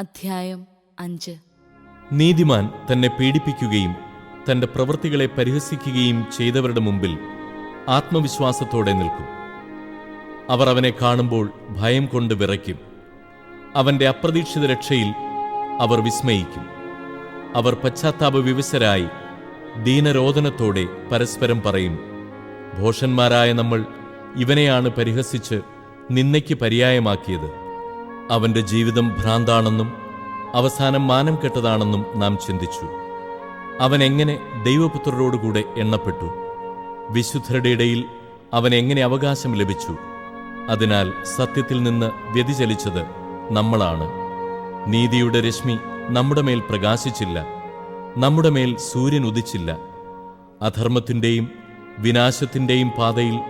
അധ്യായം അഞ്ച്. നീതിമാൻ തന്നെ പീഡിപ്പിക്കുകയും തന്റെ പ്രവൃത്തികളെ പരിഹസിക്കുകയും ചെയ്തവരുടെ മുമ്പിൽ ആത്മവിശ്വാസത്തോടെ നിൽക്കും. അവർ അവനെ കാണുമ്പോൾ ഭയം കൊണ്ട് വിറയ്ക്കും. അവന്റെ അപ്രതീക്ഷിത രക്ഷയിൽ അവർ വിസ്മയിക്കും. അവർ പശ്ചാത്താപ വിവശരായി ദീനരോധനത്തോടെ പരസ്പരം പറയും ഭോഷന്മാരായ നമ്മൾ ഇവനെയാണ് പരിഹസിച്ച് നിന്നയ്ക്ക് പര്യായമാക്കിയത്. അവന്റെ ജീവിതം ഭ്രാന്താണെന്നും അവസാനം മാനം കെട്ടതാണെന്നും നാം ചിന്തിച്ചു. അവൻ എങ്ങനെ ദൈവപുത്രരോടുകൂടെ എണ്ണപ്പെട്ടു? വിശുദ്ധരുടെ ഇടയിൽ അവൻ എങ്ങനെ അവകാശം ലഭിച്ചു? അതിനാൽ സത്യത്തിൽ നിന്ന് വ്യതിചലിച്ചത് നമ്മളാണ്. നീതിയുടെ രശ്മി നമ്മുടെ മേൽ പ്രകാശിച്ചില്ല. നമ്മുടെ മേൽ സൂര്യൻ ഉദിച്ചില്ല. അധർമ്മത്തിന്റെയും വിനാശത്തിന്റെയും പാതയിൽ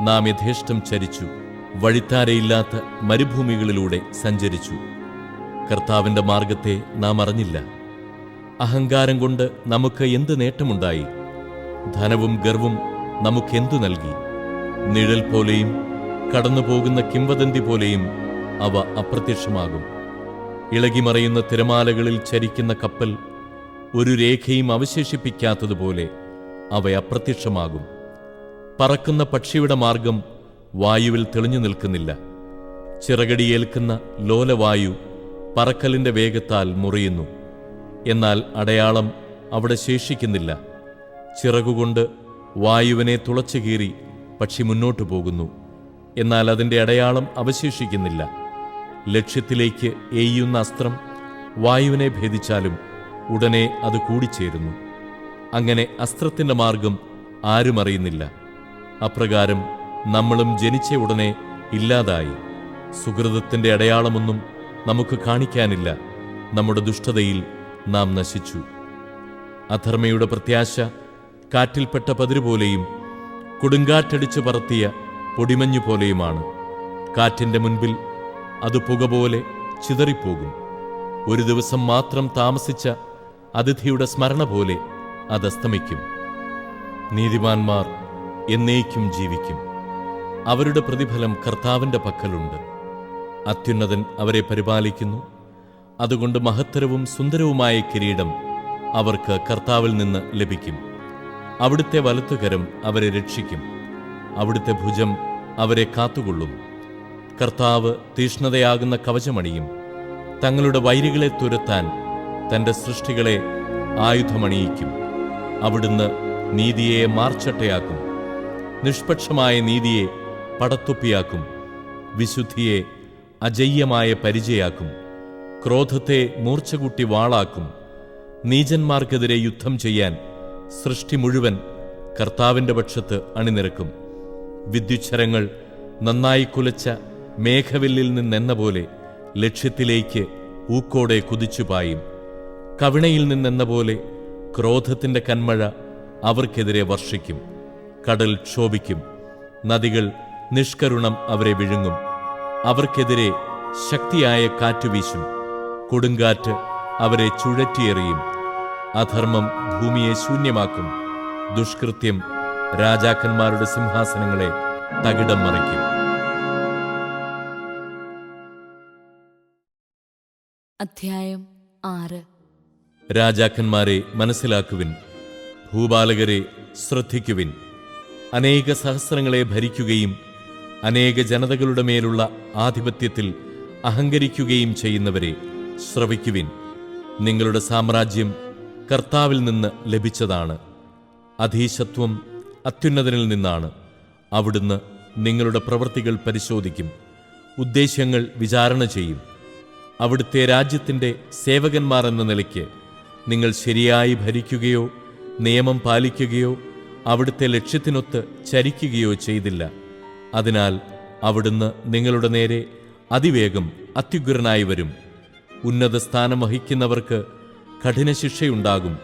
നാം യഥേഷ്ടം ചരിച്ചു. വഴിത്താരയില്ലാത്ത മരുഭൂമികളിലൂടെ സഞ്ചരിച്ചു. കർത്താവിന്റെ മാർഗത്തെ നാം അറിഞ്ഞില്ല. അഹങ്കാരം കൊണ്ട് നമുക്ക് എന്ത് നേട്ടമുണ്ടായി? ധനവും ഗർവും നമുക്കെന്തു നൽകി? നിഴൽ പോലെയും കടന്നുപോകുന്ന കിംവദന്തി പോലെയും അവ അപ്രത്യക്ഷമാകും. ഇളകിമറയുന്ന തിരമാലകളിൽ ചരിക്കുന്ന കപ്പൽ ഒരു രേഖയും അവശേഷിപ്പിക്കാത്തതുപോലെ അവ അപ്രത്യക്ഷമാകും. പറക്കുന്ന പക്ഷിയുടെ മാർഗം വായുവിൽ തെളിഞ്ഞു നിൽക്കുന്നില്ല. ചിറകടിയേൽക്കുന്ന ലോലവായു പറക്കലിന്റെ വേഗത്താൽ മുറിയുന്നു. എന്നാൽ അടയാളം അവിടെ ശേഷിക്കുന്നില്ല. ചിറകുകൊണ്ട് വായുവിനെ തുളച്ചു കീറി പക്ഷി മുന്നോട്ടു പോകുന്നു. എന്നാൽ അതിന്റെ അടയാളം അവശേഷിക്കുന്നില്ല. ലക്ഷ്യത്തിലേക്ക് എയ്യുന്ന അസ്ത്രം വായുവിനെ ഭേദിച്ചാലും ഉടനെ അത് കൂടിച്ചേരുന്നു. അങ്ങനെ അസ്ത്രത്തിന്റെ മാർഗം ആരും അറിയുന്നില്ല അപ്രകാരം നമ്മളും ജനിച്ച ഉടനെ ഇല്ലാതായി. സുഹൃതത്തിന്റെ അടയാളമൊന്നും നമുക്ക് കാണിക്കാനില്ല. നമ്മുടെ ദുഷ്ടതയിൽ നാം നശിച്ചു. അധർമ്മയുടെ പ്രത്യാശ കാറ്റിൽപ്പെട്ട പതിരുപോലെയും കൊടുങ്കാറ്റടിച്ചു പറത്തിയ പൊടിമഞ്ഞു പോലെയുമാണ്. കാറ്റിന്റെ മുൻപിൽ അത് പുക പോലെ ചിതറിപ്പോകും. ഒരു ദിവസം മാത്രം താമസിച്ച അതിഥിയുടെ സ്മരണ പോലെ അത് അസ്തമിക്കും. നീതിമാന്മാർ എന്നേക്കും ജീവിക്കും. അവരുടെ പ്രതിഫലം കർത്താവിന്റെ പക്കലുണ്ട്. അത്യുന്നതൻ അവരെ പരിപാലിക്കുന്നു. അതുകൊണ്ട് മഹത്തരവും സുന്ദരവുമായ കിരീടം അവർക്ക് കർത്താവിൽ നിന്ന് ലഭിക്കും. അവിടുത്തെ വലത്തുകരം അവരെ രക്ഷിക്കും. അവിടുത്തെ ഭുജം അവരെ കാത്തുകൊള്ളും. കർത്താവ് തീഷ്ണതയാകുന്ന കവചമണിയും തങ്ങളുടെ വൈരികളെ തുരത്താൻ തന്റെ സൃഷ്ടികളെ ആയുധമണിയിക്കും. അവിടുന്ന് നീതിയെ മാർച്ചട്ടയാക്കും. നിഷ്പക്ഷമായ നീതിയെ പടത്തൊപ്പിയാക്കും വിശുദ്ധിയെ അജയ്യമായ പരിചയാക്കും ക്രോധത്തെ മൂർച്ചകൂട്ടി വാളാക്കും നീചന്മാർക്കെതിരെ യുദ്ധം ചെയ്യാൻ സൃഷ്ടി മുഴുവൻ കർത്താവിന്റെ പക്ഷത്ത് അണിനിരക്കും. വിദ്യുച്ഛരങ്ങൾ നന്നായി കുലച്ച മേഘവില്ലിൽ നിന്നെന്ന പോലെ ലക്ഷ്യത്തിലേക്ക് ഊക്കോടെ കുതിച്ചുപായും കവിണയിൽ നിന്നെന്ന പോലെ ക്രോധത്തിന്റെ കന്മഴ അവർക്കെതിരെ വർഷിക്കും കടൽ ക്ഷോഭിക്കും നദികൾ നിഷ്കരുണം അവരെ വിഴുങ്ങും. അവർക്കെതിരെ ശക്തിയായ കാറ്റ് വീശും. കൊടുങ്കാറ്റ് അവരെ ചുഴറ്റിയെറിയും. അധർമ്മം ഭൂമിയെ ശൂന്യമാക്കും. ദുഷ്കൃത്യം രാജാക്കന്മാരുടെ സിംഹാസനങ്ങളെ തകിടം മറിക്കും. അധ്യായം ആറ്. രാജാക്കന്മാരെ മനസ്സിലാക്കുവിൻ. ഭൂപാലകരെ ശ്രദ്ധിക്കുവിൻ. അനേക സഹസ്രങ്ങളെ ഭരിക്കുകയും അനേക ജനതകളുടെ മേലുള്ള ആധിപത്യത്തിൽ അഹങ്കരിക്കുകയും ചെയ്യുന്നവരെ ശ്രവിക്കുവിൻ. നിങ്ങളുടെ സാമ്രാജ്യം കർത്താവിൽ നിന്ന് ലഭിച്ചതാണ്. അധീശത്വം അത്യുന്നതനിൽ നിന്നാണ്. അവിടുന്ന് നിങ്ങളുടെ പ്രവൃത്തികൾ പരിശോധിക്കും. ഉദ്ദേശ്യങ്ങൾ വിചാരണ ചെയ്യും. അവിടുത്തെ രാജ്യത്തിന്റെ സേവകന്മാർ എന്ന നിലയ്ക്ക് നിങ്ങൾ ശരിയായി ഭരിക്കുകയോ നിയമം പാലിക്കുകയോ അവിടുത്തെ ലക്ഷ്യത്തിനൊത്ത് ചരിക്കുകയോ ചെയ്തില്ല. അതിനാൽ അവിടുന്ന് നിങ്ങളുടെ നേരെ അതിവേഗം അത്യുഗ്രനായി വരും. ഉന്നത സ്ഥാനം വഹിക്കുന്നവർക്ക് കഠിന ശിക്ഷയുണ്ടാകും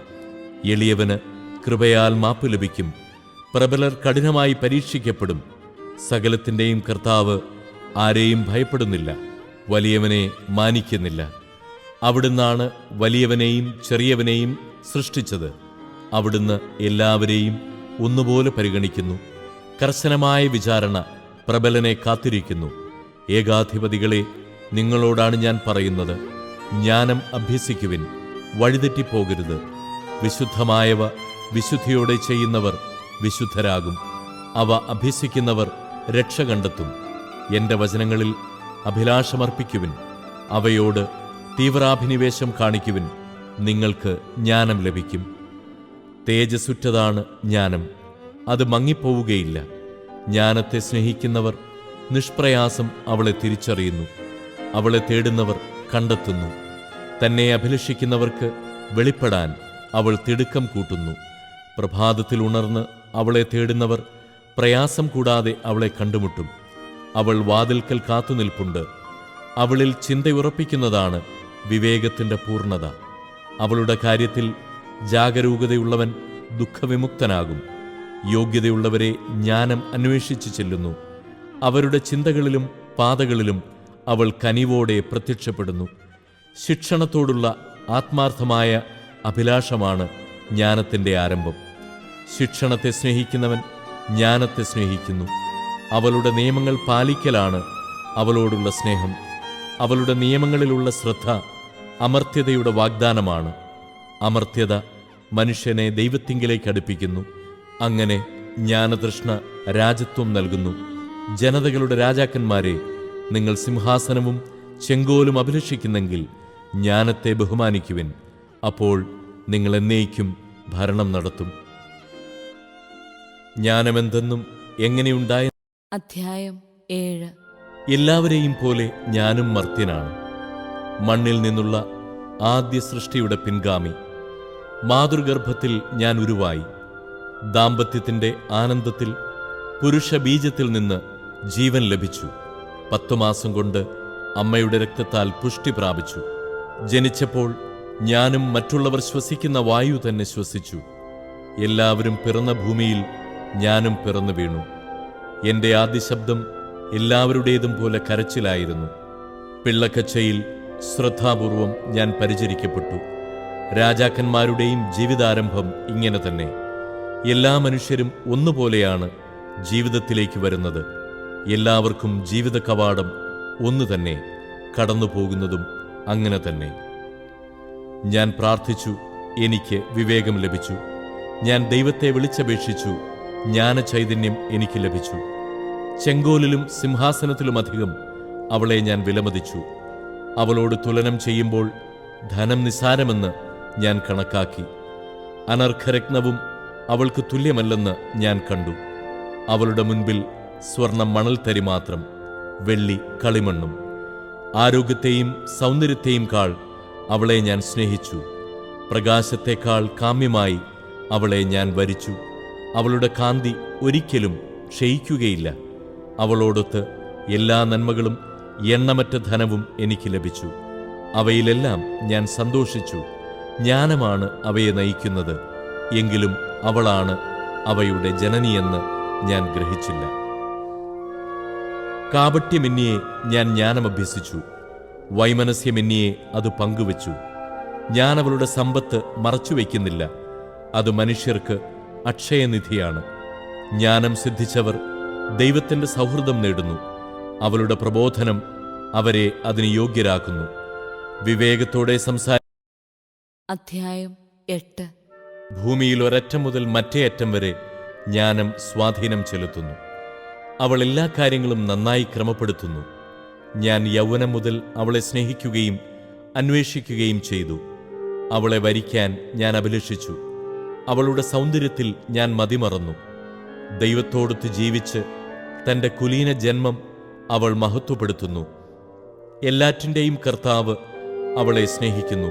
എളിയവന് കൃപയാൽ മാപ്പ് ലഭിക്കും. പ്രബലർ കഠിനമായി പരീക്ഷിക്കപ്പെടും. സകലത്തിന്റെയും കർത്താവ് ആരെയും ഭയപ്പെടുന്നില്ല. വലിയവനെ മാനിക്കുന്നില്ല. അവിടുന്നാണ് വലിയവനെയും ചെറിയവനെയും സൃഷ്ടിച്ചത്. അവിടുന്ന് എല്ലാവരെയും ഒന്നുപോലെ പരിഗണിക്കുന്നു. കർശനമായ വിചാരണ പ്രബലനെ കാത്തിരിക്കുന്നു. ഏകാധിപതികളെ നിങ്ങളോടാണ് ഞാൻ പറയുന്നത്. ജ്ഞാനം അഭ്യസിക്കുവിൻ. വഴിതെറ്റിപ്പോകരുത്. വിശുദ്ധമായവ വിശുദ്ധിയോടെ ചെയ്യുന്നവർ വിശുദ്ധരാകും. അവ അഭ്യസിക്കുന്നവർ രക്ഷ കണ്ടെത്തും. എന്റെ വചനങ്ങളിൽ അഭിലാഷമർപ്പിക്കുവിൻ. അവയോട് തീവ്രാഭിനിവേശം കാണിക്കുവിൻ. നിങ്ങൾക്ക് ജ്ഞാനം ലഭിക്കും. തേജസ്സുറ്റതാണ് ജ്ഞാനം. അത് മങ്ങിപ്പോവുകയില്ല. ജ്ഞാനത്തെ സ്നേഹിക്കുന്നവർ നിഷ്പ്രയാസം അവളെ തിരിച്ചറിയുന്നു. അവളെ തേടുന്നവർ കണ്ടെത്തുന്നു. തന്നെ അഭിലഷിക്കുന്നവർക്ക് വെളിപ്പെടാൻ അവൾ തിടുക്കം കൂട്ടുന്നു. പ്രഭാതത്തിൽ ഉണർന്ന് അവളെ തേടുന്നവർ പ്രയാസം കൂടാതെ അവളെ കണ്ടുമുട്ടും. അവൾ വാതിൽക്കൽ കാത്തുനിൽപ്പുണ്ട് അവളിൽ ചിന്തയുറപ്പിക്കുന്നതാണ് വിവേകത്തിന്റെ പൂർണത. അവളുടെ കാര്യത്തിൽ ജാഗരൂകതയുള്ളവൻ ദുഃഖവിമുക്തനാകും. യോഗ്യതയുള്ളവരെ ജ്ഞാനം അന്വേഷിച്ചു ചെല്ലുന്നു. അവരുടെ ചിന്തകളിലും പാതകളിലും അവൾ കനിവോടെ പ്രത്യക്ഷപ്പെടുന്നു. ശിക്ഷണത്തോടുള്ള ആത്മാർത്ഥമായ അഭിലാഷമാണ് ജ്ഞാനത്തിന്റെ ആരംഭം. ശിക്ഷണത്തെ സ്നേഹിക്കുന്നവൻ ജ്ഞാനത്തെ സ്നേഹിക്കുന്നു. അവളുടെ നിയമങ്ങൾ പാലിക്കലാണ് അവളോടുള്ള സ്നേഹം. അവളുടെ നിയമങ്ങളിലുള്ള ശ്രദ്ധ അമർത്യതയുടെ വാഗ്ദാനമാണ്. അമർത്യത മനുഷ്യനെ ദൈവത്തിങ്കിലേക്ക് അടുപ്പിക്കുന്നു. അങ്ങനെ ജ്ഞാനതൃഷ്ണ രാജത്വം നൽകുന്നു. ജനതകളുടെ രാജാക്കന്മാരെ നിങ്ങൾ സിംഹാസനവും ചെങ്കോലും അഭിലഷിക്കുന്നെങ്കിൽ ജ്ഞാനത്തെ ബഹുമാനിക്കുവിൻ. അപ്പോൾ നിങ്ങൾ എന്നേക്കും ഭരണം നടത്തും. ജ്ഞാനമെന്തെന്നും എങ്ങനെയുണ്ടായ അധ്യായം ഏഴ്. എല്ലാവരെയും പോലെ ഞാനും മർത്യനാണ്. മണ്ണിൽ നിന്നുള്ള ആദ്യ സൃഷ്ടിയുടെ പിൻഗാമി. മാതൃഗർഭത്തിൽ ഞാൻ ഉരുവായി. ദാമ്പത്യത്തിന്റെ ആനന്ദത്തിൽ പുരുഷ ബീജത്തിൽ നിന്ന് ജീവൻ ലഭിച്ചു. പത്തു മാസം കൊണ്ട് അമ്മയുടെ രക്തത്താൽ പുഷ്ടി പ്രാപിച്ചു. ജനിച്ചപ്പോൾ ഞാനും മറ്റുള്ളവർ ശ്വസിക്കുന്ന വായു തന്നെ ശ്വസിച്ചു. എല്ലാവരും പിറന്ന ഭൂമിയിൽ ഞാനും പിറന്നു വീണു. എന്റെ ആദ്യ ശബ്ദം എല്ലാവരുടേതും പോലെ കരച്ചിലായിരുന്നു. പിള്ളക്കച്ചയിൽ ശ്രദ്ധാപൂർവം ഞാൻ പരിചരിക്കപ്പെട്ടു. രാജാക്കന്മാരുടെയും ജീവിതാരംഭം ഇങ്ങനെ തന്നെ. എല്ലാ മനുഷ്യരും ഒന്നുപോലെയാണ് ജീവിതത്തിലേക്ക് വരുന്നത്. എല്ലാവർക്കും ജീവിത കവാടം ഒന്നു തന്നെ കടന്നു പോകുന്നതും അങ്ങനെ തന്നെ. ഞാൻ പ്രാർത്ഥിച്ചു എനിക്ക് വിവേകം ലഭിച്ചു. ഞാൻ ദൈവത്തെ വിളിച്ചപേക്ഷിച്ചു ജ്ഞാനചൈതന്യം എനിക്ക് ലഭിച്ചു. ചെങ്കോലിലും സിംഹാസനത്തിലുമധികം അവളെ ഞാൻ വിലമതിച്ചു. അവളോട് തുലനം ചെയ്യുമ്പോൾ ധനം നിസാരമെന്ന് ഞാൻ കണക്കാക്കി. അനർഘരത്നവും അവൾക്ക് തുല്യമല്ലെന്ന് ഞാൻ കണ്ടു. അവളുടെ മുൻപിൽ സ്വർണം മണൽത്തരി മാത്രം വെള്ളി കളിമണ്ണും ആരോഗ്യത്തെയും സൗന്ദര്യത്തെയും കാൾ അവളെ ഞാൻ സ്നേഹിച്ചു. പ്രകാശത്തെക്കാൾ കാമ്യമായി അവളെ ഞാൻ വരിച്ചു. അവളുടെ കാന്തി ഒരിക്കലും ക്ഷയിക്കുകയില്ല. അവളോടൊത്ത് എല്ലാ നന്മകളും എണ്ണമറ്റ ധനവും എനിക്ക് ലഭിച്ചു. അവയിലെല്ലാം ഞാൻ സന്തോഷിച്ചു. ജ്ഞാനമാണ് അവയെ നയിക്കുന്നത്. എങ്കിലും അവളാണ് അവയുടെ ജനനിയെന്ന് ഞാൻ ഗ്രഹിച്ചില്ല. കാപട്യമെന്നിയെ ഞാൻ ജ്ഞാനം അഭ്യസിച്ചു വൈമനസ്യമെന്നിയെ അത് പങ്കുവച്ചു. ഞാൻ അവളുടെ സമ്പത്ത് മറച്ചുവെക്കുന്നില്ല അത് മനുഷ്യർക്ക് അക്ഷയനിധിയാണ്. ജ്ഞാനം സിദ്ധിച്ചവർ ദൈവത്തിന്റെ സൗഹൃദം നേടുന്നു. അവളുടെ പ്രബോധനം അവരെ അതിന് യോഗ്യരാക്കുന്നു. വിവേകത്തോടെ സംസാര അധ്യായം എട്ട്. ഭൂമിയിൽ ഒരറ്റം മുതൽ മറ്റേ അറ്റം വരെ ജ്ഞാനം സ്വാധീനം ചെലുത്തുന്നു. അവൾ എല്ലാ കാര്യങ്ങളും നന്നായി ക്രമപ്പെടുത്തുന്നു. ഞാൻ യൗവനം മുതൽ അവളെ സ്നേഹിക്കുകയും അന്വേഷിക്കുകയും ചെയ്തു. അവളെ വരിക്കാൻ ഞാൻ അഭിലഷിച്ചു. അവളുടെ സൗന്ദര്യത്തിൽ ഞാൻ മതിമറന്നു. ദൈവത്തോടൊത്ത് ജീവിച്ച് തന്റെ കുലീന ജന്മം അവൾ മഹത്വപ്പെടുത്തുന്നു. എല്ലാറ്റിന്റെയും കർത്താവ് അവളെ സ്നേഹിക്കുന്നു.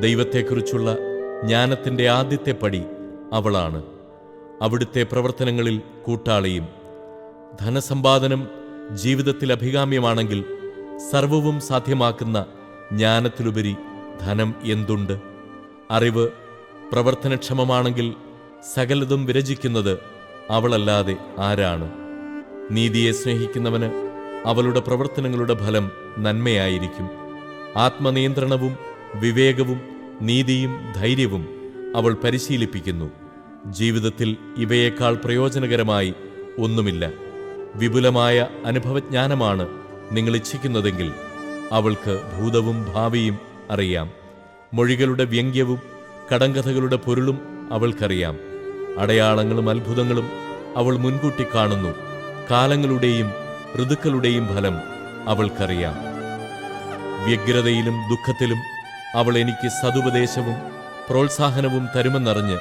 ദൈവത്തെക്കുറിച്ചുള്ള ജ്ഞാനത്തിന്റെ ആദ്യത്തെ പടി അവളാണ്. അവിടുത്തെ പ്രവർത്തനങ്ങളിൽ കൂട്ടാളിയും ധനസമ്പാദനം ജീവിതത്തിൽ അഭികാമ്യമാണെങ്കിൽ സർവവും സാധ്യമാക്കുന്ന ജ്ഞാനത്തിലുപരി ധനം എന്തുണ്ട്? അറിവ് പ്രവർത്തനക്ഷമമാണെങ്കിൽ സകലതും വിരചിക്കുന്നത് അവളല്ലാതെ ആരാണ്? നീതിയെ സ്നേഹിക്കുന്നവന് അവളുടെ പ്രവർത്തനങ്ങളുടെ ഫലം നന്മയായിരിക്കും. ആത്മനിയന്ത്രണവും വിവേകവും നീതിയും ധൈര്യവും അവൾ പരിശീലിപ്പിക്കുന്നു. ജീവിതത്തിൽ ഇവയേക്കാൾ പ്രയോജനകരമായി ഒന്നുമില്ല. വിപുലമായ അനുഭവജ്ഞാനമാണ് നിങ്ങൾ ഇച്ഛിക്കുന്നതെങ്കിൽ അവൾക്ക് ഭൂതവും ഭാവിയും അറിയാം. മൊഴികളുടെ വ്യംഗ്യവും കടങ്കഥകളുടെ പൊരുളും അവൾക്കറിയാം. അടയാളങ്ങളും അത്ഭുതങ്ങളും അവൾ മുൻകൂട്ടി കാണുന്നു. കാലങ്ങളുടെയും ഋതുക്കളുടെയും ഫലം അവൾക്കറിയാം. വ്യഗ്രതയിലും ദുഃഖത്തിലും അവൾ എനിക്ക് സതുപദേശവും പ്രോത്സാഹനവും തരുമെന്നറിഞ്ഞ്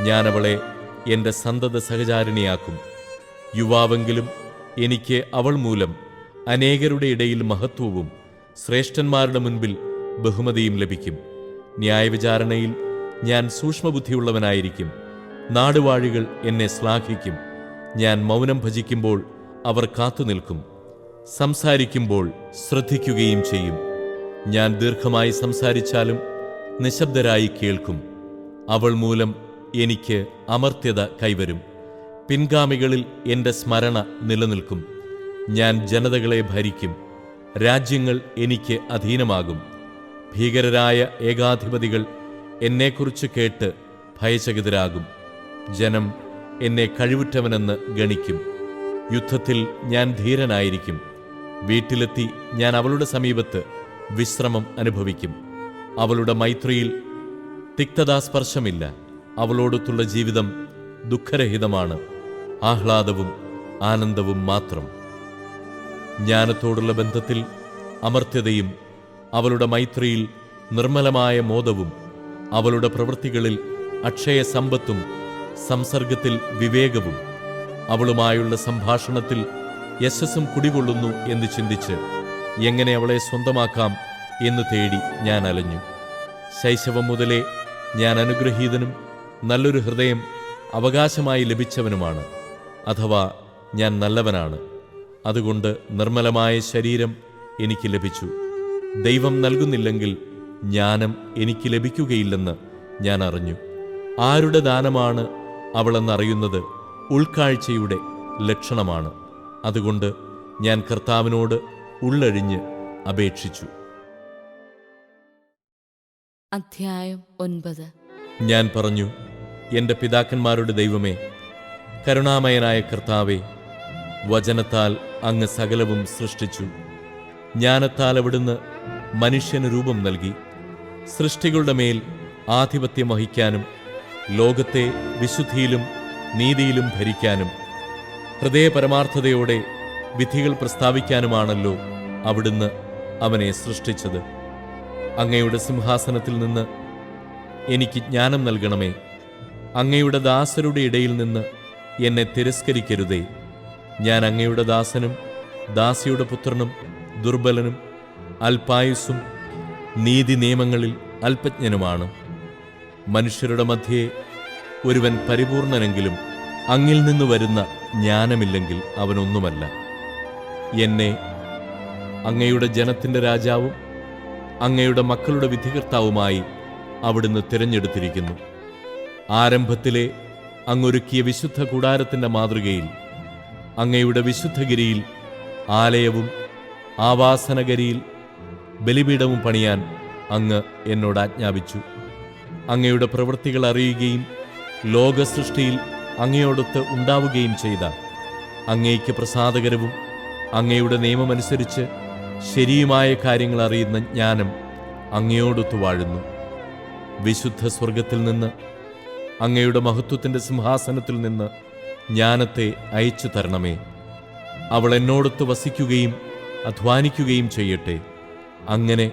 ഞാൻ അവളെ എന്റെ സന്തത സഹചാരിണിയാക്കും. യുവാവെങ്കിലും എനിക്ക് അവൾ മൂലം അനേകരുടെ ഇടയിൽ മഹത്വവും ശ്രേഷ്ഠന്മാരുടെ മുൻപിൽ ബഹുമതിയും ലഭിക്കും. ന്യായവിചാരണയിൽ ഞാൻ സൂക്ഷ്മബുദ്ധിയുള്ളവനായിരിക്കും. നാടുവാഴികൾ എന്നെ ശ്ലാഘിക്കും. ഞാൻ മൗനം ഭജിക്കുമ്പോൾ അവർ കാത്തുനിൽക്കും. സംസാരിക്കുമ്പോൾ ശ്രദ്ധിക്കുകയും ചെയ്യും. ഞാൻ ദീർഘമായി സംസാരിച്ചാലും നിശബ്ദരായി കേൾക്കും. അവൾ മൂലം എനിക്ക് അമർത്യത കൈവരും. പിൻഗാമികളിൽ എന്റെ സ്മരണ നിലനിൽക്കും. ഞാൻ ജനതകളെ ഭരിക്കും. രാജ്യങ്ങൾ എനിക്ക് അധീനമാകും. ഭീകരരായ ഏകാധിപതികൾ എന്നെക്കുറിച്ച് കേട്ട് ഭയചകിതരാകും. ജനം എന്നെ കഴിവുറ്റവനെന്ന് ഗണിക്കും. യുദ്ധത്തിൽ ഞാൻ ധീരനായിരിക്കും. വീട്ടിലെത്തി ഞാൻ അവളുടെ സമീപത്ത് വിശ്രമം അനുഭവിക്കും. അവളുടെ മൈത്രിയിൽ തിക്തതാസ്പർശമില്ല. അവളോടൊത്തുള്ള ജീവിതം ദുഃഖരഹിതമാണ്. ആഹ്ലാദവും ആനന്ദവും മാത്രം. ജ്ഞാനത്തോടുള്ള ബന്ധത്തിൽ അമർത്യതയും അവളുടെ മൈത്രിയിൽ നിർമ്മലമായ മോദവും അവളുടെ പ്രവൃത്തികളിൽ അക്ഷയ സമ്പത്തും സംസർഗത്തിൽ വിവേകവും അവളുമായുള്ള സംഭാഷണത്തിൽ യശസ്സും കുടികൊള്ളുന്നു എന്ന് ചിന്തിച്ച് എങ്ങനെ അവളെ സ്വന്തമാക്കാം എന്ന് തേടി ഞാൻ അലഞ്ഞു. ശൈശവം മുതലേ ഞാൻ അനുഗ്രഹീതനും നല്ലൊരു ഹൃദയം അവകാശമായി ലഭിച്ചവനുമാണ്. അഥവാ ഞാൻ നല്ലവനാണ്. അതുകൊണ്ട് നിർമ്മലമായ ശരീരം എനിക്ക് ലഭിച്ചു. ദൈവം നൽകുന്നില്ലെങ്കിൽ ജ്ഞാനം എനിക്ക് ലഭിക്കുകയില്ലെന്ന് ഞാൻ അറിഞ്ഞു. ആരുടെ ദാനമാണ് അവളെന്നറിയുന്നത് ഉൾക്കാഴ്ചയുടെ ലക്ഷണമാണ്. അതുകൊണ്ട് ഞാൻ കർത്താവിനോട് ഉള്ളഴിഞ്ഞ് അപേക്ഷിച്ചു. അധ്യായം ഒൻപത്. ഞാൻ പറഞ്ഞു എന്റെ പിതാക്കന്മാരുടെ ദൈവമേ കരുണാമയനായ കർത്താവേ വചനത്താൽ അങ്ങ് സകലവും സൃഷ്ടിച്ചു. ജ്ഞാനത്താൽ അവിടുന്ന് മനുഷ്യന് രൂപം നൽകി. സൃഷ്ടികളുടെ മേൽ ആധിപത്യം വഹിക്കാനും ലോകത്തെ വിശുദ്ധിയിലും നീതിയിലും ഭരിക്കാനും ഹൃദയപരമാർത്ഥതയോടെ വിധികൾ പ്രസ്താവിക്കാനുമാണല്ലോ അവിടുന്ന് അവനെ സൃഷ്ടിച്ചത്. അങ്ങയുടെ സിംഹാസനത്തിൽ നിന്ന് എനിക്ക് ജ്ഞാനം നൽകണമേ. അങ്ങയുടെ ദാസരുടെ ഇടയിൽ നിന്ന് എന്നെ തിരസ്കരിക്കരുതേ. ഞാൻ അങ്ങയുടെ ദാസനും ദാസിയുടെ പുത്രനും ദുർബലനും അൽപായുസും നീതി നിയമങ്ങളിൽ അല്പജ്ഞനുമാണ്. മനുഷ്യരുടെ മധ്യേ ഒരുവൻ പരിപൂർണനെങ്കിലും അങ്ങിൽ നിന്ന് വരുന്ന ജ്ഞാനമില്ലെങ്കിൽ അവനൊന്നുമല്ല. എന്നെ അങ്ങയുടെ ജനത്തിന്റെ രാജാവും അങ്ങയുടെ മക്കളുടെ വിധികർത്താവുമായി അവിടുന്ന് തിരഞ്ഞെടുത്തിരിക്കുന്നു. ആരംഭത്തിലെ അങ്ങൊരുക്കിയ വിശുദ്ധ കൂടാരത്തിന്റെ മാതൃകയിൽ അങ്ങയുടെ വിശുദ്ധഗിരിയിൽ ആലയവും ആവാസനഗരിയിൽ ബലിപീഠവും പണിയാൻ അങ്ങ് എന്നോട് ആജ്ഞാപിച്ചു. അങ്ങയുടെ പ്രവൃത്തികൾ അറിയുകയും ലോകസൃഷ്ടിയിൽ അങ്ങയോടൊത്ത് ഉണ്ടാവുകയും ചെയ്ത അങ്ങയ്ക്ക് പ്രസാദകരവും അങ്ങയുടെ നിയമമനുസരിച്ച് ശരിയുമായ കാര്യങ്ങൾ അറിയുന്ന ജ്ഞാനം അങ്ങയോടൊത്തു വാഴുന്നു. വിശുദ്ധ സ്വർഗത്തിൽ നിന്ന് അങ്ങയുടെ മഹത്വത്തിന്റെ സിംഹാസനത്തിൽ നിന്ന് ജ്ഞാനത്തെ അയച്ചു തരണമേ. അവൾ എന്നോടൊത്ത് വസിക്കുകയും അധ്വാനിക്കുകയും ചെയ്യട്ടെ. അങ്ങനെ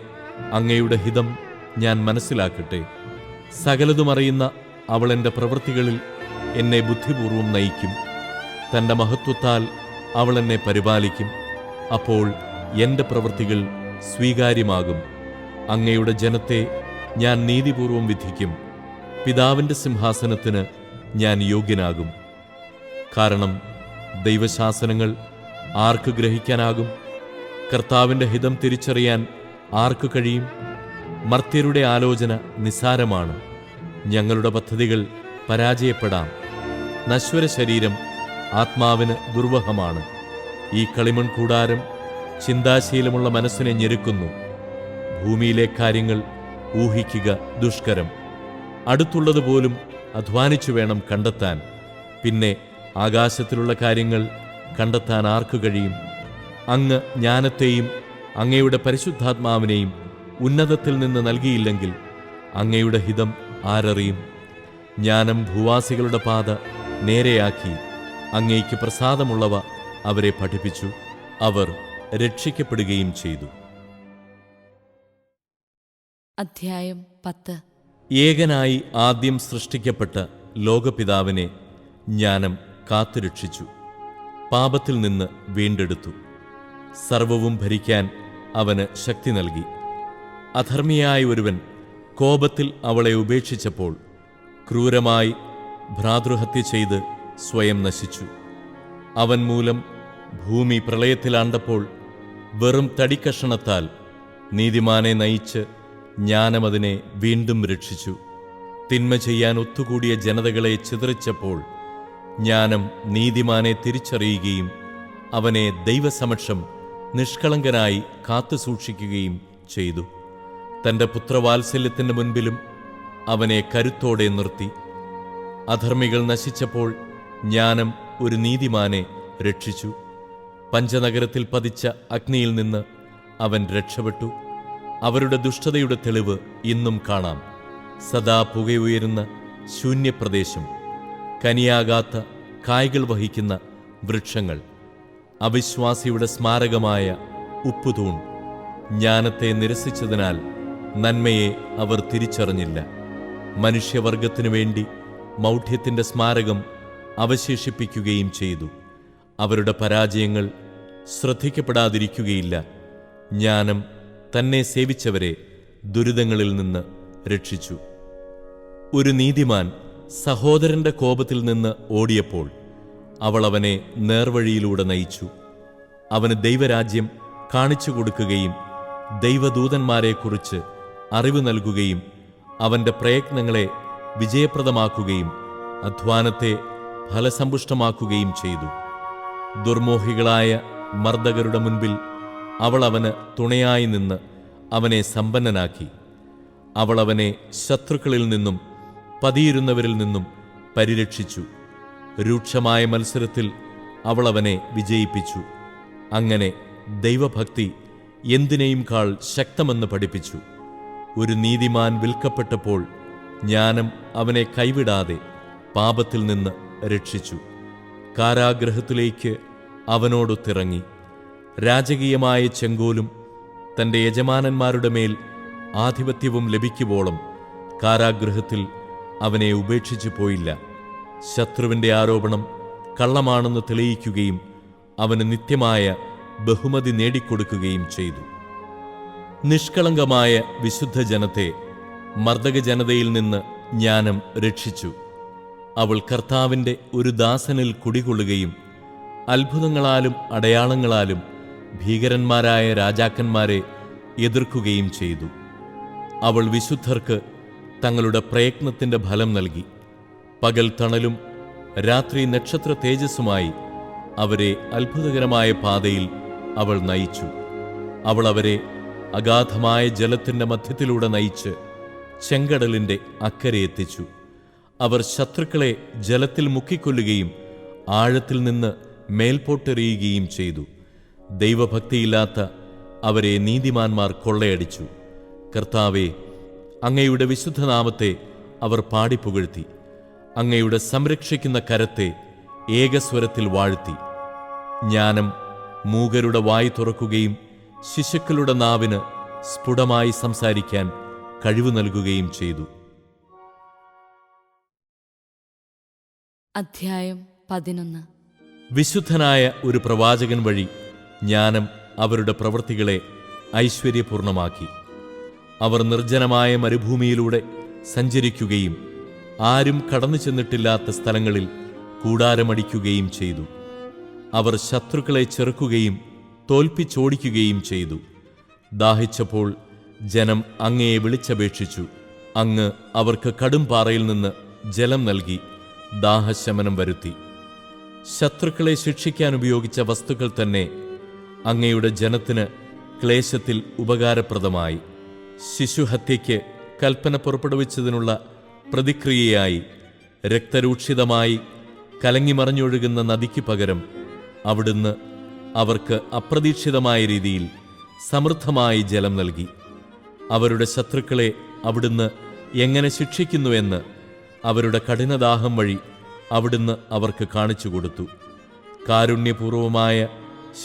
അങ്ങയുടെ ഹിതം ഞാൻ മനസ്സിലാക്കട്ടെ. സകലതും അറിയുന്ന അവൾ എന്റെ പ്രവൃത്തികളിൽ എന്നെ ബുദ്ധിപൂർവം നയിക്കും. തന്റെ മഹത്വത്താൽ അവൾ എന്നെ പരിപാലിക്കും. അപ്പോൾ എന്റെ പ്രവൃത്തികൾ സ്വീകാര്യമാകും. അങ്ങയുടെ ജനത്തെ ഞാൻ നീതിപൂർവം വിധിക്കും. പിതാവിന്റെ സിംഹാസനത്തിന് ഞാൻ യോഗ്യനാകും. കാരണം ദൈവശാസനങ്ങൾ ആർക്ക് ഗ്രഹിക്കാനാകും? കർത്താവിന്റെ ഹിതം തിരിച്ചറിയാൻ ആർക്ക് കഴിയും? മർത്യരുടെ ആലോചന നിസാരമാണ് ഞങ്ങളുടെ പദ്ധതികൾ പരാജയപ്പെടാം. നശ്വര ശരീരം ആത്മാവിന് ദുർവഹമാണ്. ഈ കളിമൺ കൂടാരം ചിന്താശീലമുള്ള മനസ്സിനെ ഞെരുക്കുന്നു. ഭൂമിയിലെ കാര്യങ്ങൾ ഊഹിക്കുക ദുഷ്കരം. അടുത്തുള്ളതുപോലും അധ്വാനിച്ചു വേണം കണ്ടെത്താൻ. പിന്നെ ആകാശത്തിലുള്ള കാര്യങ്ങൾ കണ്ടെത്താൻ ആർക്കു കഴിയും? അങ്ങ് ജ്ഞാനത്തെയും അങ്ങയുടെ പരിശുദ്ധാത്മാവിനെയും ഉന്നതത്തിൽ നിന്ന് നൽകിയില്ലെങ്കിൽ അങ്ങയുടെ ഹിതം ആരറിയും? ജ്ഞാനം ഭൂവാസികളുടെ പാത നേരെയാക്കി അങ്ങേക്ക് പ്രസാദമുള്ളവ അവരെ പഠിപ്പിച്ചു. അവർ രക്ഷിക്കപ്പെടുകയും ചെയ്തു. അധ്യായം പത്ത്. ഏകനായി ആദ്യം സൃഷ്ടിക്കപ്പെട്ട ലോകപിതാവിനെ ജ്ഞാനം കാത്തുരക്ഷിച്ചു. പാപത്തിൽ നിന്ന് വീണ്ടെടുത്തു. സർവവും ഭരിക്കാൻ അവന് ശക്തി നൽകി. അധർമ്മിയായ ഒരുവൻ കോപത്തിൽ അവളെ ഉപേക്ഷിച്ചപ്പോൾ ക്രൂരമായി ഭ്രാതൃഹത്യ ചെയ്ത് സ്വയം നശിച്ചു. അവൻ മൂലം ഭൂമി പ്രളയത്തിലാണ്ടപ്പോൾ വെറും തടിക്കഷണത്താൽ നീതിമാനെ നയിച്ച് ജ്ഞാനമതിനെ വീണ്ടും രക്ഷിച്ചു. തിന്മ ചെയ്യാൻ ഒത്തുകൂടിയ ജനതകളെ ചിതറിച്ചപ്പോൾ ജ്ഞാനം നീതിമാനെ തിരിച്ചറിയുകയും അവനെ ദൈവസമക്ഷം നിഷ്കളങ്കനായി കാത്തു സൂക്ഷിക്കുകയും ചെയ്തു. തന്റെ പുത്രവാത്സല്യത്തിന് മുൻപിലും അവനെ കരുത്തോടെ നിർത്തി. അധർമ്മികൾ നശിച്ചപ്പോൾ ജ്ഞാനം ഒരു നീതിമാനെ രക്ഷിച്ചു. പഞ്ചനഗരത്തിൽ പതിച്ച അഗ്നിയിൽ നിന്ന് അവൻ രക്ഷപ്പെട്ടു. അവരുടെ ദുഷ്ടതയുടെ തെളിവ് ഇന്നും കാണാം. സദാ പുകയുയരുന്ന ശൂന്യപ്രദേശം കനിയാകാത്ത കായ്കൾ വഹിക്കുന്ന വൃക്ഷങ്ങൾ അവിശ്വാസിയുടെ സ്മാരകമായ ഉപ്പുതൂൺ ജ്ഞാനത്തെ നിരസിച്ചതിനാൽ നന്മയെ അവർ തിരിച്ചറിഞ്ഞില്ല. മനുഷ്യവർഗത്തിനു വേണ്ടി മൗഢ്യത്തിന്റെ സ്മാരകം അവശേഷിപ്പിക്കുകയും ചെയ്തു. അവരുടെ പരാജയങ്ങൾ ശ്രദ്ധിക്കപ്പെടാതിരിക്കുകയില്ല. ജ്ഞാനം തന്നെ സേവിച്ചവരെ ദുരിതങ്ങളിൽ നിന്ന് രക്ഷിച്ചു. ഒരു നീതിമാൻ സഹോദരന്റെ കോപത്തിൽ നിന്ന് ഓടിയപ്പോൾ അവൾ അവനെ നേർവഴിയിലൂടെ നയിച്ചു. അവന് ദൈവരാജ്യം കാണിച്ചു കൊടുക്കുകയും ദൈവദൂതന്മാരെക്കുറിച്ച് അറിവ് നൽകുകയും അവന്റെ പ്രയത്നങ്ങളെ വിജയപ്രദമാക്കുകയും അധ്വാനത്തെ ഫലസമ്പുഷ്ടമാക്കുകയും ചെയ്തു. ദുർമോഹികളായ മർദ്ദകരുടെ മുൻപിൽ അവൾ അവന് തുണയായി നിന്ന് അവനെ സമ്പന്നനാക്കി. അവൾ അവനെ ശത്രുക്കളിൽ നിന്നും പതിയിരുന്നവരിൽ നിന്നും പരിരക്ഷിച്ചു. രൂക്ഷമായ മത്സരത്തിൽ അവൾ അവനെ വിജയിപ്പിച്ചു. അങ്ങനെ ദൈവഭക്തി എന്തിനേയും കാൾ ശക്തമെന്ന് പഠിപ്പിച്ചു. ഒരു നീതിമാൻ വിൽക്കപ്പെട്ടപ്പോൾ ജ്ഞാനം അവനെ കൈവിടാതെ പാപത്തിൽ നിന്ന് രക്ഷിച്ചു. കാരാഗ്രഹത്തിലേക്ക് അവനോടൊത്തിറങ്ങി രാജകീയമായ ചെങ്കോലും തന്റെ യജമാനന്മാരുടെ മേൽ ആധിപത്യവും ലഭിക്കുവോളം കാരാഗ്രഹത്തിൽ അവനെ ഉപേക്ഷിച്ചു പോയില്ല. ശത്രുവിന്റെ ആരോപണം കള്ളമാണെന്ന് തെളിയിക്കുകയും അവന് നിത്യമായ ബഹുമതി നേടിക്കൊടുക്കുകയും ചെയ്തു. നിഷ്കളങ്കമായ വിശുദ്ധ ജനത്തെ മർദ്ദക ജനതയിൽ നിന്ന് ജ്ഞാനം രക്ഷിച്ചു. അവൾ കർത്താവിന്റെ ഒരു ദാസനിൽ കുടികൊള്ളുകയും അത്ഭുതങ്ങളാലും അടയാളങ്ങളാലും ഭീകരന്മാരായ രാജാക്കന്മാരെ എതിർക്കുകയും ചെയ്തു. അവൾ വിശുദ്ധർക്ക് തങ്ങളുടെ പ്രയത്നത്തിന്റെ ഫലം നൽകി. പകൽ തണലും രാത്രി നക്ഷത്ര തേജസ്സുമായി അവരെ അത്ഭുതകരമായ പാതയിൽ അവൾ നയിച്ചു. അവൾ അവരെ അഗാധമായ ജലത്തിന്റെ മധ്യത്തിലൂടെ നയിച്ച് ചെങ്കടലിന്റെ അക്കരെ എത്തിച്ചു. അവർ ശത്രുക്കളെ ജലത്തിൽ മുക്കിക്കൊല്ലുകയും ആഴത്തിൽ നിന്ന് മേൽപോട്ടെറിയുകയും ചെയ്തു. ദൈവഭക്തിയില്ലാത്ത അവരെ നീതിമാന്മാർ കൊള്ളയടിച്ചു. കർത്താവെ അങ്ങയുടെ വിശുദ്ധനാമത്തെ അവർ പാടിപ്പുകഴ്ത്തി. അങ്ങയുടെ സംരക്ഷിക്കുന്ന കരത്തെ ഏകസ്വരത്തിൽ വാഴ്ത്തി. ജ്ഞാനം മൂകരുടെ വായി തുറക്കുകയും ശിശുക്കളുടെ നാവിന് സ്ഫുടമായി സംസാരിക്കാൻ കഴിവ് നൽകുകയും ചെയ്തു. അധ്യായം പതിനൊന്ന്. വിശുദ്ധനായ ഒരു പ്രവാചകൻ വഴി ജ്ഞാനം അവരുടെ പ്രവൃത്തികളെ ഐശ്വര്യപൂർണമാക്കി. അവർ നിർജനമായ മരുഭൂമിയിലൂടെ സഞ്ചരിക്കുകയും ആരും കടന്നു ചെന്നിട്ടില്ലാത്ത സ്ഥലങ്ങളിൽ കൂടാരമടിക്കുകയും ചെയ്തു. അവർ ശത്രുക്കളെ ചെറുക്കുകയും തോൽപ്പിച്ചോടിക്കുകയും ചെയ്തു. ദാഹിച്ചപ്പോൾ ജനം അങ്ങയെ വിളിച്ചപേക്ഷിച്ചു. അങ്ങ് അവർക്ക് കടുംപാറയിൽ നിന്ന് ജലം നൽകി. ദാഹശമനം വരുത്തി. ശത്രുക്കളെ ശിക്ഷിക്കാൻ ഉപയോഗിച്ച വസ്തുക്കൾ തന്നെ അങ്ങയുടെ ജനത്തിന് ക്ലേശത്തിൽ ഉപകാരപ്രദമായി. ശിശുഹത്യയ്ക്ക് കൽപ്പന പുറപ്പെടുവിച്ചതിനുള്ള പ്രതിക്രിയയായി രക്തരൂക്ഷിതമായി കലങ്ങിമറിഞ്ഞൊഴുകുന്ന നദിക്ക് പകരം അവിടുന്ന് അവർക്ക് അപ്രതീക്ഷിതമായ രീതിയിൽ സമൃദ്ധമായി ജലം നൽകി. അവരുടെ ശത്രുക്കളെ അവിടുന്ന് എങ്ങനെ ശിക്ഷിക്കുന്നുവെന്ന് അവരുടെ കഠിനദാഹം വഴി അവിടുന്ന് അവർക്ക് കാണിച്ചു കൊടുത്തു. കാരുണ്യപൂർവമായ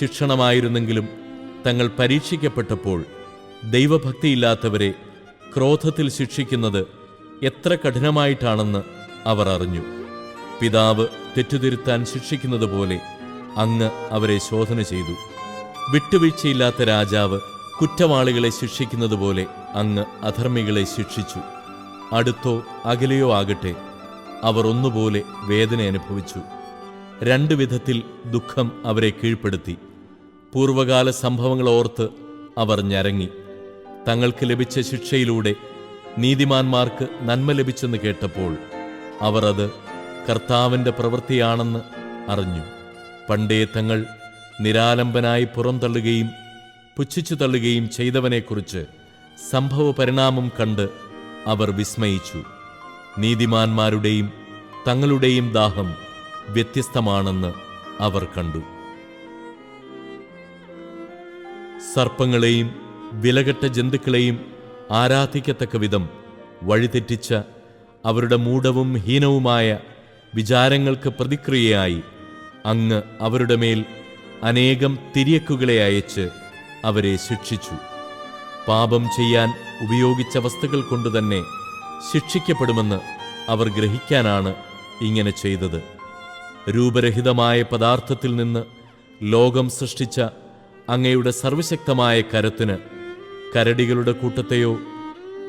ശിക്ഷണമായിരുന്നെങ്കിലും തങ്ങൾ പരീക്ഷിക്കപ്പെട്ടപ്പോൾ ദൈവഭക്തിയില്ലാത്തവരെ ക്രോധത്തിൽ ശിക്ഷിക്കുന്നത് എത്ര കഠിനമായിട്ടാണെന്ന് അവർ അറിഞ്ഞു. പിതാവ് തെറ്റുതിരുത്താൻ ശിക്ഷിക്കുന്നത് പോലെ അങ്ങ് അവരെ ശോധന ചെയ്തു. വിട്ടുവീഴ്ചയില്ലാത്ത രാജാവ് കുറ്റവാളികളെ ശിക്ഷിക്കുന്നത് പോലെ അങ്ങ് അധർമ്മികളെ ശിക്ഷിച്ചു. അടുത്തോ അകലെയോ ആകട്ടെ അവർ ഒന്നുപോലെ വേദന അനുഭവിച്ചു. രണ്ടു വിധത്തിൽ ദുഃഖം അവരെ കീഴ്പ്പെടുത്തി. പൂർവകാല സംഭവങ്ങൾ ഓർത്ത് അവർ ഞരങ്ങി. തങ്ങൾക്ക് ലഭിച്ച ശിക്ഷയിലൂടെ നീതിമാന്മാർക്ക് നന്മ ലഭിച്ചെന്ന് കേട്ടപ്പോൾ അവർ അത് കർത്താവിന്റെ പ്രവൃത്തിയാണെന്ന് അറിഞ്ഞു. പണ്ടേ തങ്ങൾ നിരാലംബനായി പുറംതള്ളുകയും പുച്ഛിച്ചു തള്ളുകയും ചെയ്തവനെക്കുറിച്ച് സംഭവ പരിണാമം കണ്ട് അവർ വിസ്മയിച്ചു. നീതിമാന്മാരുടെയും തങ്ങളുടെയും ദാഹം വ്യത്യസ്തമാണെന്ന് അവർ കണ്ടു. സർപ്പങ്ങളെയും വിലകെട്ട ജന്തുക്കളെയും ആരാധിക്കത്തക്ക വിധം വഴിതെറ്റിച്ച അവരുടെ മൂഢവും ഹീനവുമായ വിചാരങ്ങൾക്ക് പ്രതിക്രിയയായി അങ്ങ് അവരുടെ മേൽ അനേകം തിരിയക്കുകളെ അയച്ച് അവരെ ശിക്ഷിച്ചു. പാപം ചെയ്യാൻ ഉപയോഗിച്ച വസ്തുക്കൾ കൊണ്ടുതന്നെ ശിക്ഷിക്കപ്പെടുമെന്ന് അവർ ഗ്രഹിക്കാനാണ് ഇങ്ങനെ ചെയ്തത്. രൂപരഹിതമായ പദാർത്ഥത്തിൽ നിന്ന് ലോകം സൃഷ്ടിച്ച അങ്ങയുടെ സർവശക്തമായ കരത്തിന് കരടികളുടെ കൂട്ടത്തെയോ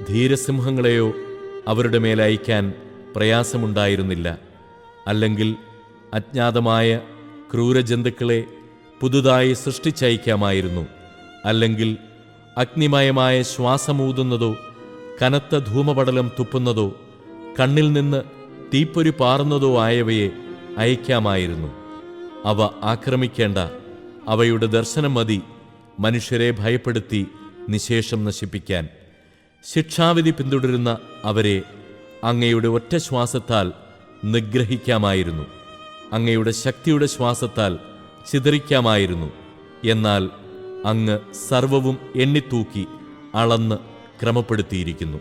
ധീരസിംഹങ്ങളെയോ അവരുടെ മേലയക്കാൻ പ്രയാസമുണ്ടായിരുന്നില്ല. അല്ലെങ്കിൽ അജ്ഞാതമായ ക്രൂരജന്തുക്കളെ പുതുതായി സൃഷ്ടിച്ചയക്കാമായിരുന്നു. അല്ലെങ്കിൽ അഗ്നിമയമായ ശ്വാസമൂതുന്നതോ കനത്ത ധൂമപടലം തുപ്പുന്നതോ കണ്ണിൽ നിന്ന് തീപ്പൊരി പാറുന്നതോ ആയവയെ അയക്കാമായിരുന്നു. അവ ആക്രമിക്കേണ്ട അവയുടെ ദർശനം മതി മനുഷ്യരെ ഭയപ്പെടുത്തി നിശേഷം നശിപ്പിക്കാൻ. ശിക്ഷാവിധി പിന്തുടരുന്ന അവരെ അങ്ങയുടെ ഒറ്റ ശ്വാസത്താൽ നിഗ്രഹിക്കാമായിരുന്നു. അങ്ങയുടെ ശക്തിയുടെ ശ്വാസത്താൽ ചിതറിക്കാമായിരുന്നു. എന്നാൽ അങ്ങ് സർവവും എണ്ണിത്തൂക്കി അളന്ന് ക്രമപ്പെടുത്തിയിരിക്കുന്നു.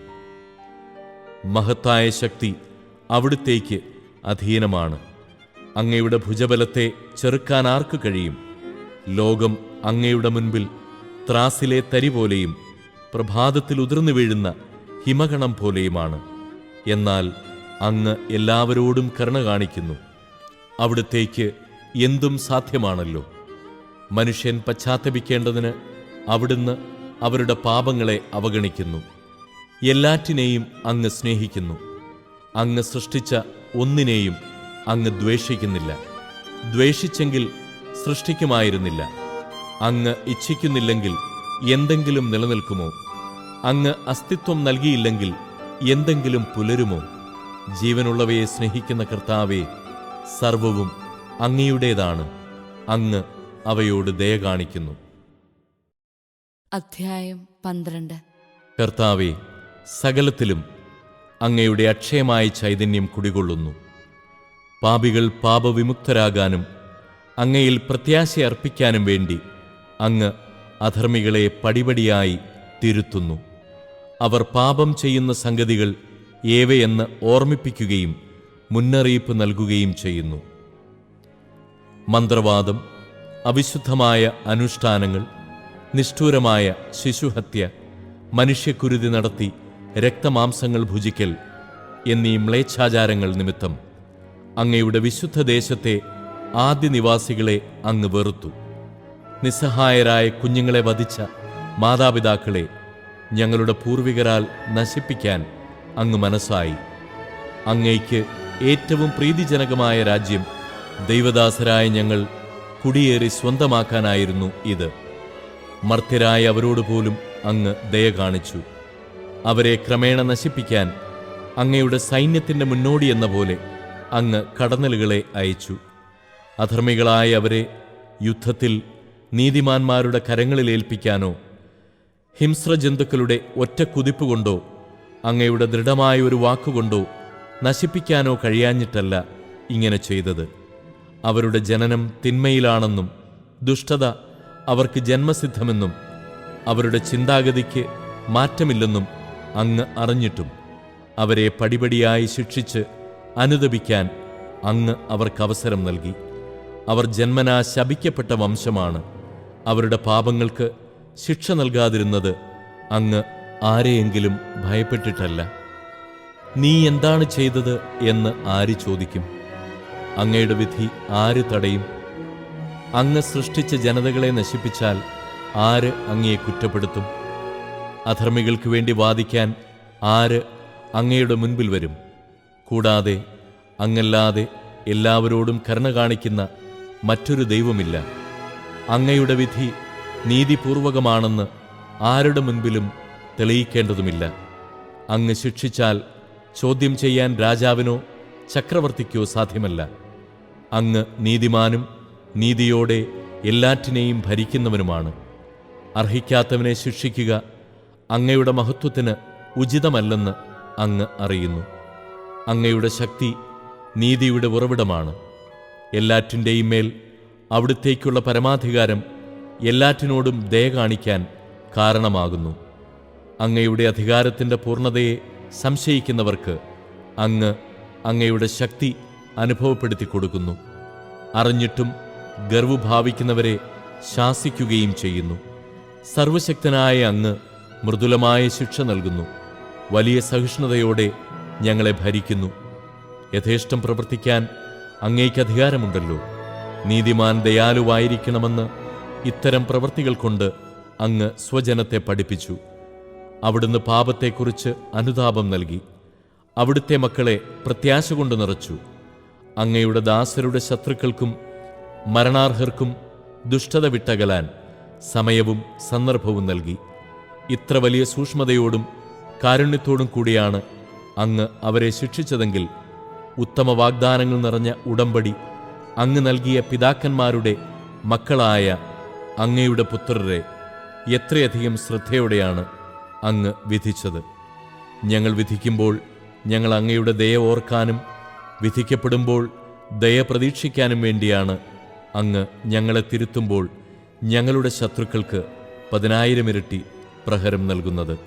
മഹത്തായ ശക്തി അവിടുത്തേക്ക് അധീനമാണ്. അങ്ങയുടെ ഭുജബലത്തെ ചെറുക്കാൻ ആർക്ക് കഴിയും? ലോകം അങ്ങയുടെ മുൻപിൽ ത്രാസിലെ തരി പോലെയും പ്രഭാതത്തിൽ ഉതിർന്നു വീഴുന്ന ഹിമഗണം പോലെയുമാണ്. എന്നാൽ അങ്ങ് എല്ലാവരോടും കരുണ കാണിക്കുന്നു. അവിടുത്തേക്ക് എന്തും സാധ്യമാണല്ലോ. മനുഷ്യൻ പശ്ചാത്തപിക്കേണ്ടതിന് അവിടുന്ന് അവരുടെ പാപങ്ങളെ അവഗണിക്കുന്നു. എല്ലാറ്റിനെയും അങ്ങ് സ്നേഹിക്കുന്നു. അങ്ങ് സൃഷ്ടിച്ച ഒന്നിനെയും അങ്ങ് ദ്വേഷിക്കുന്നില്ല. ദ്വേഷിച്ചെങ്കിൽ സൃഷ്ടിക്കുമായിരുന്നില്ല. അങ്ങ് ഇച്ഛിക്കുന്നില്ലെങ്കിൽ എന്തെങ്കിലും നിലനിൽക്കുമോ? അങ്ങ് അസ്തിത്വം നൽകിയില്ലെങ്കിൽ എന്തെങ്കിലും പുലരുമോ? ജീവനുള്ളവയെ സ്നേഹിക്കുന്ന കർത്താവെ സർവവും അങ്ങയുടേതാണ്. അങ്ങ് അവയോട് ദയ കാണിക്കുന്നു. അധ്യായം പന്ത്രണ്ട്. കർത്താവെ സകലത്തിലും അങ്ങയുടെ അക്ഷയമായ ചൈതന്യം കുടികൊള്ളുന്നു. പാപികൾ പാപവിമുക്തരാകാനും അങ്ങയിൽ പ്രത്യാശ അർപ്പിക്കാനും വേണ്ടി അങ്ങ് അധർമ്മികളെ പടിപടിയായി തിരുത്തുന്നു. അവർ പാപം ചെയ്യുന്ന സംഗതികൾ ഏവയെന്ന് ഓർമ്മിപ്പിക്കുകയും മുന്നറിയിപ്പ് നൽകുകയും ചെയ്യുന്നു. മന്ത്രവാദം അവിശുദ്ധമായ അനുഷ്ഠാനങ്ങൾ നിഷ്ഠൂരമായ ശിശുഹത്യ മനുഷ്യക്കുരുതി നടത്തി രക്തമാംസങ്ങൾ ഭുജിക്കൽ എന്നീ മ്ലേച്ഛാചാരങ്ങൾ നിമിത്തം അങ്ങയുടെ വിശുദ്ധ ദേശത്തെ ആദ്യ നിവാസികളെ അങ്ങ് വെറുത്തു. നിസ്സഹായരായ കുഞ്ഞുങ്ങളെ വധിച്ച മാതാപിതാക്കളെ ഞങ്ങളുടെ പൂർവികരാൽ നശിപ്പിക്കാൻ അങ്ങ് മനസ്സായി. അങ്ങയ്ക്ക് ഏറ്റവും പ്രീതിജനകമായ രാജ്യം ദൈവദാസരായ ഞങ്ങൾ കുടിയേറി സ്വന്തമാക്കാനായിരുന്നു ഇത്. മർത്യരായ അവരോട് പോലും അങ്ങ് ദയ കാണിച്ചു. അവരെ ക്രമേണ നശിപ്പിക്കാൻ അങ്ങയുടെ സൈന്യത്തിന്റെ മുന്നോടി എന്ന പോലെ അങ്ങ് കടന്നലുകളെ അയച്ചു. അധർമ്മികളായ അവരെ യുദ്ധത്തിൽ നീതിമാന്മാരുടെ കരങ്ങളിലേൽപ്പിക്കാനോ ഹിംസ്രജന്തുക്കളുടെ ഒറ്റ കുതിപ്പുകൊണ്ടോ അങ്ങയുടെ ദൃഢമായ ഒരു വാക്കുകൊണ്ടോ നശിപ്പിക്കാനോ കഴിയാഞ്ഞിട്ടല്ല ഇങ്ങനെ ചെയ്തത്. അവരുടെ ജനനം തിന്മയിലാണെന്നും ദുഷ്ടത അവർക്ക് ജന്മസിദ്ധമെന്നും അവരുടെ ചിന്താഗതിക്ക് മാറ്റമില്ലെന്നും അങ്ങ് അറിഞ്ഞിട്ടും അവരെ പടിപടിയായി ശിക്ഷിച്ച് അനുദപിക്കാൻ അങ്ങ് അവർക്ക് അവസരം നൽകി. അവർ ജന്മനാ ശപിക്കപ്പെട്ട വംശമാണ്. അവരുടെ പാപങ്ങൾക്ക് ശിക്ഷ നൽകാതിരുന്നത് അങ്ങ് ആരെയെങ്കിലും ഭയപ്പെട്ടിട്ടല്ല. നീ എന്താണ് ചെയ്തത് എന്ന് ആര് ചോദിക്കും? അങ്ങയുടെ വിധി ആര് തടയും? അങ്ങ് സൃഷ്ടിച്ച ജനതകളെ നശിപ്പിച്ചാൽ ആര് അങ്ങയെ കുറ്റപ്പെടുത്തും? അധർമ്മികൾക്ക് വേണ്ടി വാദിക്കാൻ ആര് അങ്ങയുടെ മുൻപിൽ വരും? കൂടാതെ അങ്ങല്ലാതെ എല്ലാവരോടും കരുണ കാണിക്കുന്ന മറ്റൊരു ദൈവമില്ല. അങ്ങയുടെ വിധി നീതിപൂർവകമാണെന്ന് ആരുടെ മുൻപിലും തെളിയിക്കേണ്ടതുമില്ല. അങ്ങ് ശിക്ഷിച്ചാൽ ചോദ്യം ചെയ്യാൻ രാജാവിനോ ചക്രവർത്തിക്കോ സാധ്യമല്ല. അങ്ങ് നീതിമാനും നീതിയോടെ എല്ലാറ്റിനെയും ഭരിക്കുന്നവനുമാണ്. അർഹിക്കാത്തവനെ ശിക്ഷിക്കുക അങ്ങയുടെ മഹത്വത്തിന് ഉചിതമല്ലെന്ന് അങ്ങ് അറിയുന്നു. അങ്ങയുടെ ശക്തി നീതിയുടെ ഉറവിടമാണ്. എല്ലാറ്റിന്റെയും മേൽ അവിടുത്തേക്കുള്ള പരമാധികാരം എല്ലാറ്റിനോടും ദയ കാണിക്കാൻ കാരണമാകുന്നു. അങ്ങയുടെ അധികാരത്തിന്റെ പൂർണതയെ സംശയിക്കുന്നവർക്ക് അങ്ങ് അങ്ങയുടെ ശക്തി അനുഭവപ്പെടുത്തി കൊടുക്കുന്നു. അറിഞ്ഞിട്ടും ഗർവ് ഭാവിക്കുന്നവരെ ശാസിക്കുകയും ചെയ്യുന്നു. സർവശക്തനായ അങ്ങ് മൃദുലമായ ശിക്ഷ നൽകുന്നു. വലിയ സഹിഷ്ണുതയോടെ ഞങ്ങളെ ഭരിക്കുന്നു. യഥേഷ്ടം പ്രവർത്തിക്കാൻ അങ്ങേക്ക് അധികാരമുണ്ടല്ലോ. നീതിമാൻ ദയാലുവായിരിക്കണമെന്ന് ഇത്തരം പ്രവൃത്തികൾ കൊണ്ട് അങ്ങ് സ്വജനത്തെ പഠിപ്പിച്ചു. അവിടുന്ന് പാപത്തെക്കുറിച്ച് അനുതാപം നൽകി. അവിടുത്തെ മക്കളെ പ്രത്യാശ കൊണ്ട് നിറച്ചു. അങ്ങയുടെ ദാസരുടെ ശത്രുക്കൾക്കും മരണാർഹർക്കും ദുഷ്ടത വിട്ടകലാൻ സമയവും സന്ദർഭവും നൽകി. ഇത്ര വലിയ സൂക്ഷ്മതയോടും കാരുണ്യത്തോടും കൂടിയാണ് അങ്ങ് അവരെ ശിക്ഷിച്ചതെങ്കിൽ ഉത്തമ വാഗ്ദാനങ്ങൾ നിറഞ്ഞ ഉടമ്പടി അങ്ങ് നൽകിയ പിതാക്കന്മാരുടെ മക്കളായ അങ്ങയുടെ പുത്രരെ എത്രയധികം ശ്രദ്ധയോടെയാണ് അങ്ങ് വിധിച്ചത്. ഞങ്ങൾ വിധിക്കുമ്പോൾ ഞങ്ങൾ അങ്ങയുടെ ദയ ഓർക്കാനും വിധിക്കപ്പെടുമ്പോൾ ദയ പ്രതീക്ഷിക്കാനും വേണ്ടിയാണ് അങ്ങ് ഞങ്ങളെ തിരുത്തുമ്പോൾ ഞങ്ങളുടെ ശത്രുക്കൾക്ക് പതിനായിരം ഇരട്ടി പ്രഹരം നൽകുന്നത്.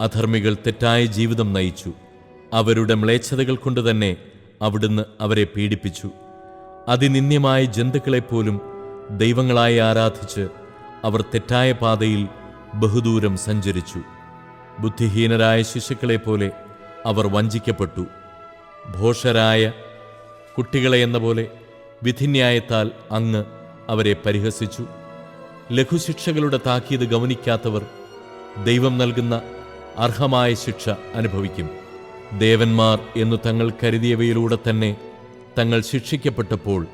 അധർമ്മികൾ തെറ്റായ ജീവിതം നയിച്ചു. അവരുടെ മ്ലേച്ഛതകൾ കൊണ്ട് തന്നെ അവിടുന്ന് അവരെ പീഡിപ്പിച്ചു. അതിനിന്യമായ ജന്തുക്കളെപ്പോലും ദൈവങ്ങളായി ആരാധിച്ച് അവർ തെറ്റായ പാതയിൽ ബഹുദൂരം സഞ്ചരിച്ചു. ബുദ്ധിഹീനരായ ശിശുക്കളെപ്പോലെ അവർ വഞ്ചിക്കപ്പെട്ടു. ഭോഷരായ കുട്ടികളെ എന്ന പോലെ വിധിന്യായത്താൽ അങ്ങ് അവരെ പരിഹസിച്ചു. ലഘുശിക്ഷകളുടെ താക്കീത് ഗവനിക്കാത്തവർ ദൈവം നൽകുന്ന അർഹമായ ശിക്ഷ അനുഭവിക്കും. ദേവന്മാർ എന്നു തങ്ങൾ കരുതിയവയിലൂടെ തന്നെ തങ്ങൾ ശിക്ഷിക്കപ്പെട്ടപ്പോൾ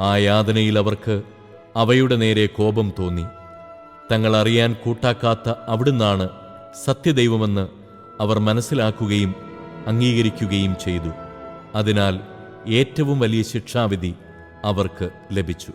ആ യാതനയിൽ അവർക്ക് അവയുടെ നേരെ കോപം തോന്നി. തങ്ങൾ അറിയാൻ കൂട്ടാക്കാത്ത അവിടുന്നാണ് സത്യദൈവമെന്ന് അവർ മനസ്സിലാക്കുകയും അംഗീകരിക്കുകയും ചെയ്തു. അതിനാൽ ഏറ്റവും വലിയ ശിക്ഷാവിധി അവർക്ക് ലഭിച്ചു.